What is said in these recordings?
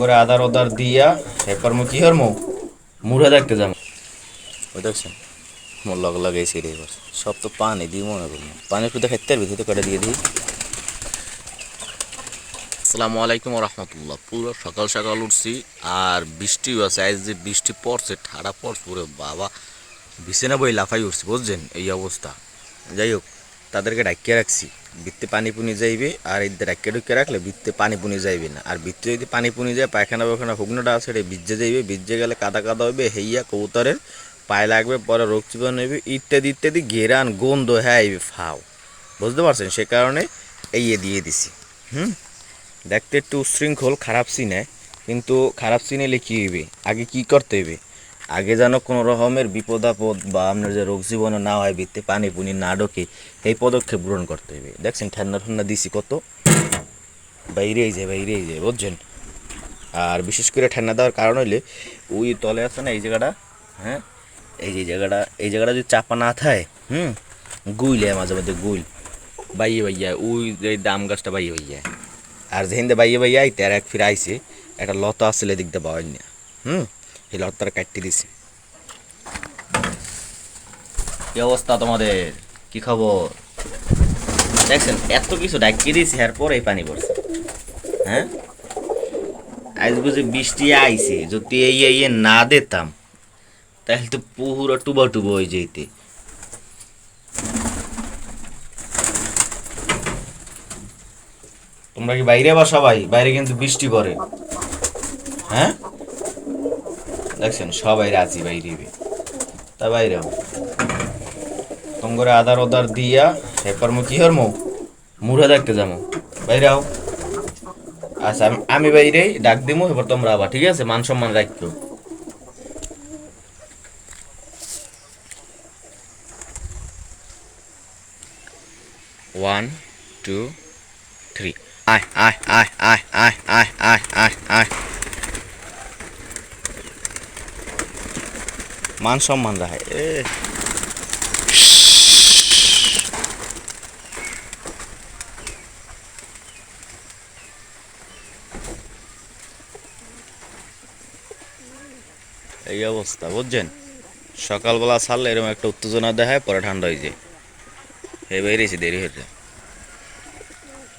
করে আদার ওদার দিয়া, এরপর মু কি হরমু মুড়ে দেখতে যাব। ওই দেখছেন, মোর লগ লাগাইছি রে এবার। সব তো পানি দিই মনে করুন পানি একটু দেখাইতে পারবি তুই তো কটা দিয়ে দিই। আসসালামু আলাইকুম রহমতুল্লাহ। পুরো সকাল সকাল উঠছি, আর বৃষ্টিও আছে। আজ যে বৃষ্টি পড়ছে, ঠাড়া পড়ছে, পুরো বাবা। বিছানা বই লাফাই উঠছি, বুঝছেন? এই অবস্থা। যাই হোক তাদেরকে ডাকিয়ে রাখছি। বৃত্তে পানি পুনি যাইবে, আর এই ডাকিয়ে ঢুকিয়ে রাখলে বৃত্তে পানি পুনি যাইবে না। আর বৃত্তে যদি পানি পুনি যায়, পায়খানা পায়খানা হুগনোটা আছে এটা ভিজে যাইবে। ভিজে গেলে কাদা কাদা হবে হেইয়া কবুতরের পায়ে লাগবে, পরে রোগ চিবান হইবে, ইত্যাদি ইত্যাদি, ঘেরান, গন্ধ হ্যাঁ ফাও। বুঝতে পারছেন? সে কারণে এই এ দিয়ে দিছি। হুম? দেখতে একটু উশৃঙ্খল, খারাপ সিনে কিন্তু খারাপ সিন এলে কী হইবে? আগে কি করতে হইবে? আগে যেন কোনো রকমের বিপদ আপদ বা আপনার যে রোগ জীবনে না হয়, ভিত্তি পানি পুনি না ঢোকে এই পদক্ষেপ গ্রহণ করতে হবে। দেখছেন, ঠান্ডা ঠান্ডা দিছি কত। বাইরেই যায় বাইরেই যায় বুঝছেন? আর বিশেষ করে ঠান্ডা দেওয়ার কারণ হইলে ওই তলে আছে না, এই জায়গাটা হ্যাঁ? এই যে জায়গাটা, এই জায়গাটা যদি চাপা না থাকে, হুম? গুইলে মাঝে মধ্যে, গুইল। বাইয়ে বাইয়া, ওই যে দাম গাছটা বাইয়ে বাইয়া। আর যেহিন্দে বাইয়ে বাইয়া আইতে, আর এক ফিরে আইসে একটা লতা আসলে দিক দিয়ে পাওয়াই না, হুম? এই লতাটা কাটতে দিছে। কি অবস্থা তোমাদের? কি খবর? দেখছেন, এত কিছু ডাকিয়ে দিয়েছি এরপর এই পানি পড়ছে। হ্যাঁ? আজ বুঝি বৃষ্টি আইছে, যদি এই এই না দিতাম, তাহলে তো পুরো টুবা টুবা হয়ে যেতে তোমরা কি বাইরে বা সবাই? বাইরে কিন্তু বৃষ্টি পড়ে। হ্যাঁ? দেখছেন, সবাই রাজি বাইরে। তা বাইরেও তোম করে আদার ওদার দিয়া, এরপর মু কি হরমু মুড়ে দেখতে যাব বাইরে আও আচ্ছা আমি আমি বাইরে ডাক দিমু এবার তোমরা আবার, ঠিক আছে? মান সম্মান রাখো ওয়ান টু থ্রি আয় আয় আয় আয় আয় আয় আয় আয় আয়। মান সম্মান রাখে। এ। এই অবস্থা, বুঝছেন? সকালবেলা ছাড়লে এরকম একটা উত্তেজনা দেখায়, পরে ঠান্ডা হয়ে যায়। হে বেরিয়েছে, দেরি হয়েছে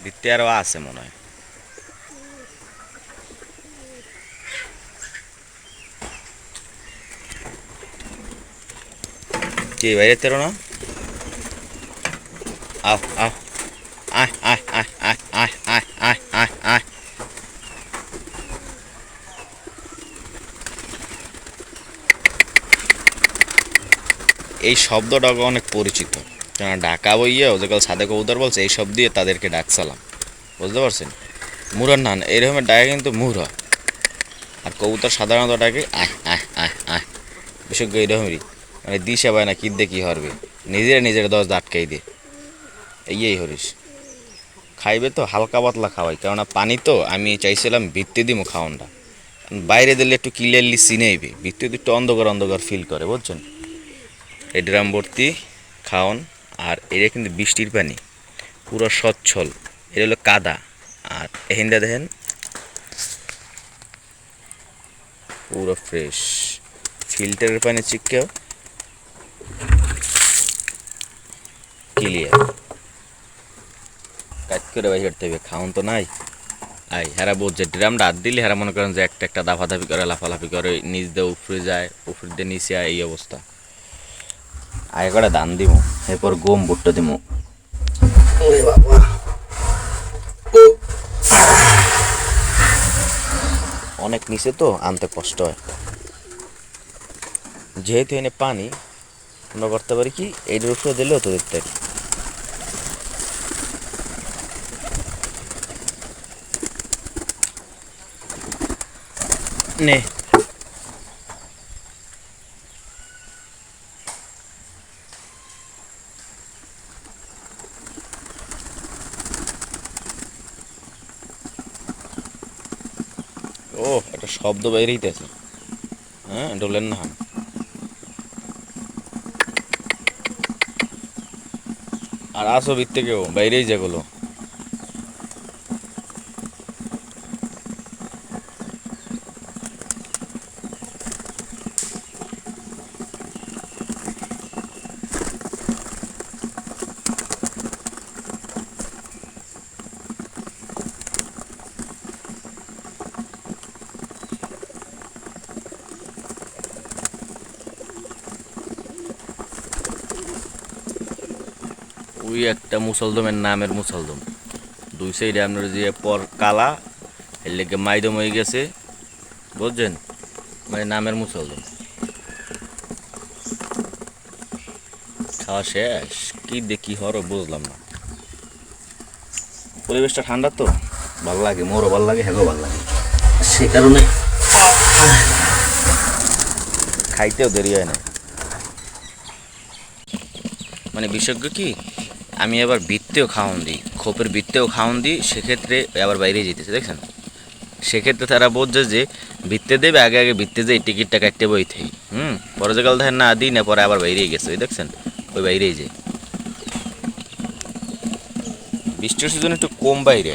দ্বিতীয় আরও আছে মনে হয়। কি বাইরে তেরো না এই শব্দটা অনেক পরিচিত কেন ঢাকা বইয়া ওদের সাদে কবুতর বলছে এই শব্দ দিয়ে তাদেরকে ডাকসালাম বুঝতে পারছেন মুরার নান এরকমের ডাকে কিন্তু মুরা আর কবুতর সাধারণত ডাকে আহ আহ আহ আহ বিশেষ করে এরকমই মানে দিশা পায় না কি কী হরবে? নিজেরা নিজের দশ আটকাই দে। এই এই হরিস খাইবে তো, হালকা পাতলা খাওয়াই। কেননা পানি তো, আমি চাইছিলাম ভিত্তি দিমু খাওয়ানটা। বাইরে দিলে একটু ক্লিয়ারলি চিনেইবে। ভিত্তি একটু অন্ধকার অন্ধকার ফিল করে, বুঝছেন? এই ড্রাম ভর্তি, খাওন। আর এটা কিন্তু বৃষ্টির পানি। পুরো সচ্ছল এটা হলো কাদা। আর এহিন্দা দেখেন। পুরো ফ্রেশ ফিল্টারের পানি চিক্কেও ক্লিয়ার কাজ করে বাইরে করতে হবে খাওন তো নাই। আই হেরা ড্রামটা হাত দিলে হেরা মনে করেন যে একটা একটা করে লাফালাফি করে নিচ দিয়ে উপরে যায় উপরে দিয়ে নিচে আয় এই অবস্থা। আগে করে ধান দিব এরপর গম ভুট্টা দিব অনেক নিচে তো আনতে কষ্ট হয়। যেহেতু এনে পানি আমরা করতে পারি কি এইটার উপরে দিলেও তো দেখতে পারি। নে। ও একটা শব্দ বাইরেইতেছে হ্যাঁ ডোলেন না। আর আসো ভিত থেকেও বাইরেই যেগুলো। ওই একটা মুসলদমের নামের মুসলদম। দুই সাইডে আপনার যে পর কালা, এর লেগে মাইদম হয়ে গেছে, বুঝছেন? মানে নামের মুসলদম। খাওয়া শেষ, কি দেখি হরো বুঝলাম না। পরিবেশটা ঠান্ডা তো, ভালো লাগে, মোরও ভালো লাগে হ্যাগো ভালো লাগে। সে কারণে খাইতেও দেরি হয় না। মানে বিশেষজ্ঞ কি? আমি আবার বৃত্তেও খাওয়ান দিই, খোপের বৃত্তেও খাওয়ান দিই, সেক্ষেত্রে আবার বাইরে যেতেছে, দেখছেন? সেক্ষেত্রে তারা বলছে যে বৃত্তে দেবে, আগে আগে বৃত্তে যে টিকিটটা কাটতে বইতেই হুম? পরে যে কাল না দিই, না পরে আবার বাইরেই গেছে, ওই দেখছেন? ওই বাইরেই যে বৃষ্টির সিজন একটু কম বাইরে,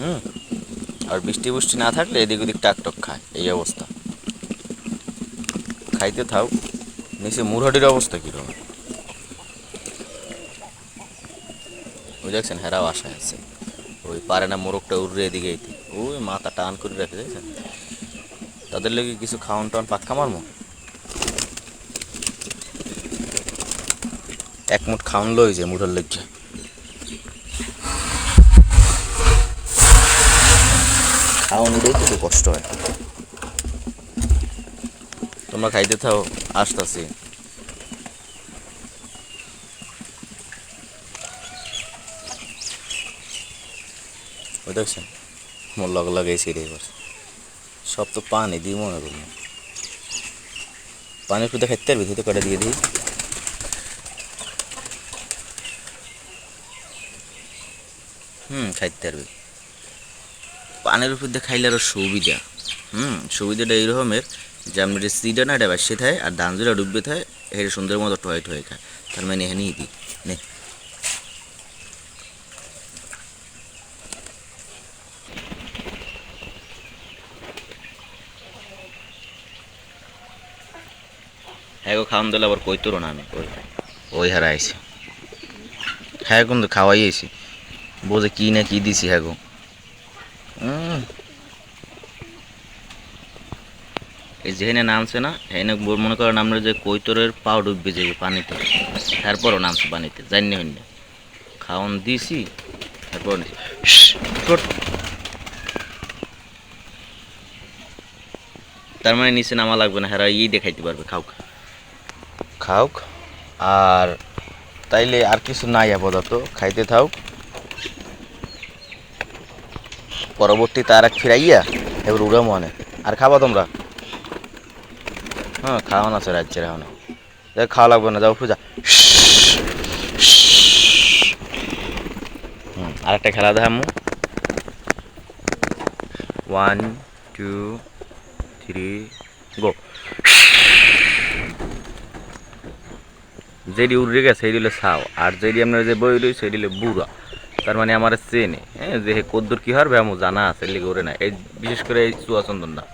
হুম? আর বৃষ্টি বৃষ্টি না থাকলে এদিক ওদিক টাকটক খায়, এই অবস্থা। খাইতে থাও, নিচে মুরহাটির অবস্থা কীরকম? দেখছেন হেরাও আশায় আছে। ওই পারে না মোরগটা উড়ে এদিকে ওই মাথা টান করে রাখে দেখছেন তাদের লেগে কিছু খাওয়ান টাউন পাক্কা মারমো এক মুঠ খাওয়ান লই যে মুঠোর লেগে খাওয়ান উড়েই তো কষ্ট হয়। তোমরা খাইতে থাও, আসতেছি। ওই দেখছেন? মোর লগ লাগাইছি রে এবার। সব তো পানি দিই মনে করি পানি একটু দেখাইতে পারবি তো কটা দিয়ে দিই। হুম, খাইতে পারবি। পানির উপর দিয়ে খাইলে আরও সুবিধা। হুম, সুবিধাটা এইরকমের যে আপনার সিটা না এটা বাসে থাকে আর ধান যেটা ডুববে থাকে এটা সুন্দর মতো টয় টয় খায়। তার মানে এখানে দিই। নে। হ্যাঁ গো খাওয়ান দিলে আবার কই তোর না আমি ওই ওই হারা আইছি। হ্যাঁ কিন্তু খাওয়াই আইছি। বোঝে কি না কি দিছি হ্যাঁ গো। এই যেখানে নামছে না ব- মনে করেন আমরা যে কৈতরের পাও ডুববে যে পানিতে। তারপরও নামছে পানিতে জানি হইনি। খাওয়ান দিছি তারপর তার মানে নিচে নামা লাগবে না হ্যাঁ ই দেখাইতে পারবে খাওক খাওক। আর তাইলে আর কিছু নাই আপাতত, খাইতে থাক পরবর্তী তার এক ফিরাইয়া এবার উড়ে মনে আর খাবা তোমরা? হ্যাঁ খাওয়ান আছে রাজ্যের এখন। খাওয়া লাগবে না, যাও পূজা। হুম, আরেকটা খেলা দেখামু। ওয়ান টু থ্রি গো যেটি উড়ে গেছে সেই দিলে সাও আর যেটি আপনার যে বই রই সেই দিলে বুড়া। তার মানে আমার চেনে হ্যাঁ যে কদ্দুর কি হারবে আমার জানা আছে লিগে ওরে না এই বিশেষ করে এই চুয়াচন্দনটা।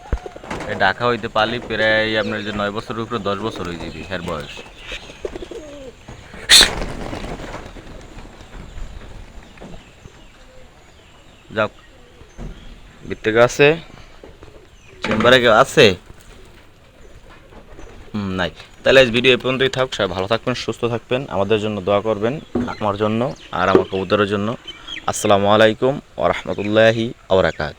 এই ঢাকা হইতে পারলি প্রায় আপনার যে নয় বছরের উপরে দশ বছর হয়ে যাবে হ্যার বয়স। যাক বিত্তে আছে? চেম্বারে কেউ আছে? হুম, নাই। তাহলে আজ ভিডিও এ পর্যন্তই থাক। সবাই ভালো থাকবেন, সুস্থ থাকবেন। আমাদের জন্য দোয়া করবেন আমার জন্য আর আমার কবুতরের জন্য। আসসালামু আলাইকুম ওরহমতুল্লাহি আবরাকাত